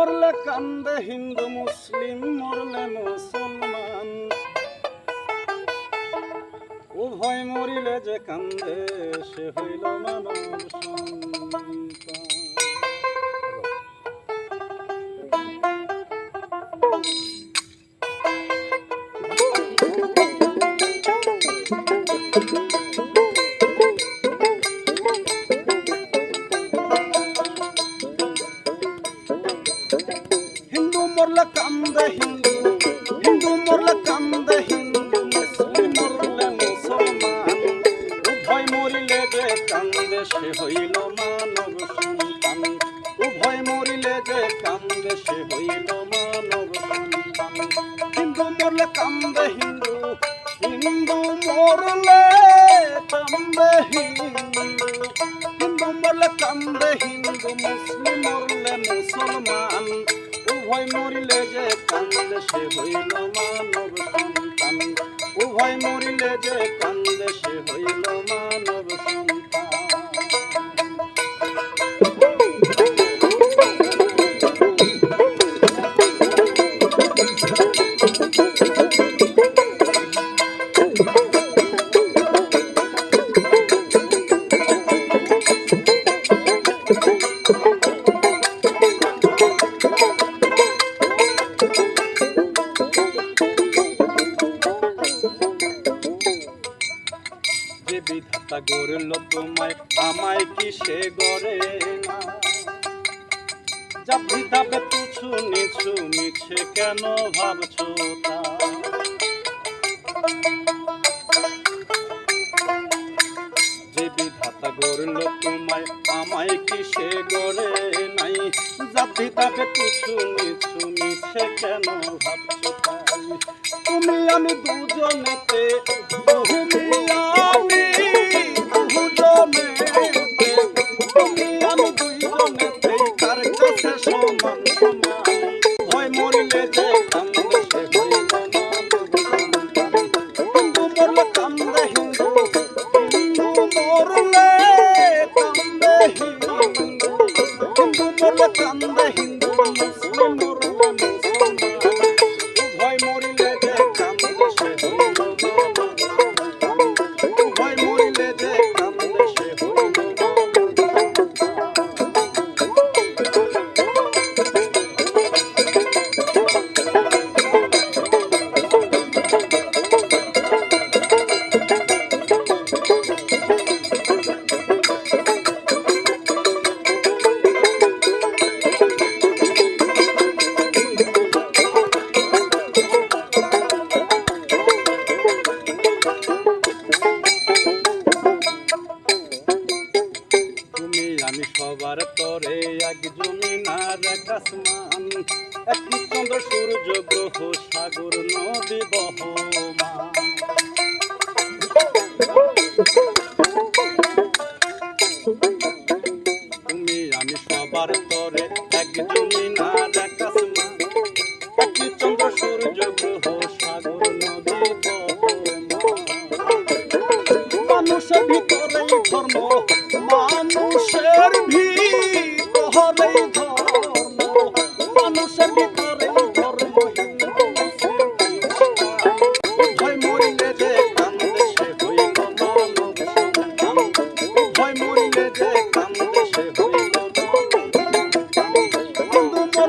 মরলে কান্দে হিন্দু মুসলিম মরলে মুসলমান। উভয় মরিলে যে কান্দে সে হইল মানব মরলে কান্দে হিন্দু হিন্দু মরলে কান্দে হিন্দু, মুসলিম মরলে মুসলমান। উভয় মরিলে যে কান্দে সে হইল মানব সন্তান। উভয় মরিলে যে কান্দে সে হইল মানব সন্তান। হিন্দু মরলে কান্দে হিন্দু হিন্দু মরলে কান্দে হিন্দু। হিন্দু মরলে কান্দে হিন্দু, মুসলিম মরলে মুসলমান। উভয় মরিলে যে কান্দে সে হইল মানব সন্তান। উভয় মরিলে যে কান্দে বিধাতা গড়ল তোমায়, আমায় কি সে গড়ে না? যা বিধাবে তুছু নিছু, মিছে কেন ভাবছ তা? যে বিধাতা গড়ল তোমায়, আমায় কি সে গড়ে নাই? যা বিধাবে তুছু নিছু, মিছে কেন ভাবছ তাই? তুমি আমি দুজনেতে তুমি আমি কাছে সবার তরে এক জমিনার এক আসমান একটি চন্দ্র, সূর্য, গ্রহ, সাগর, নদী, বহমান। তুমি, আমি সবার তরে এক জমিনার এক আসমান একটি চন্দ্র, সূর্য, গ্রহ, সাগর, নদী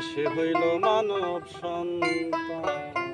সে হইল মানব সন্তান।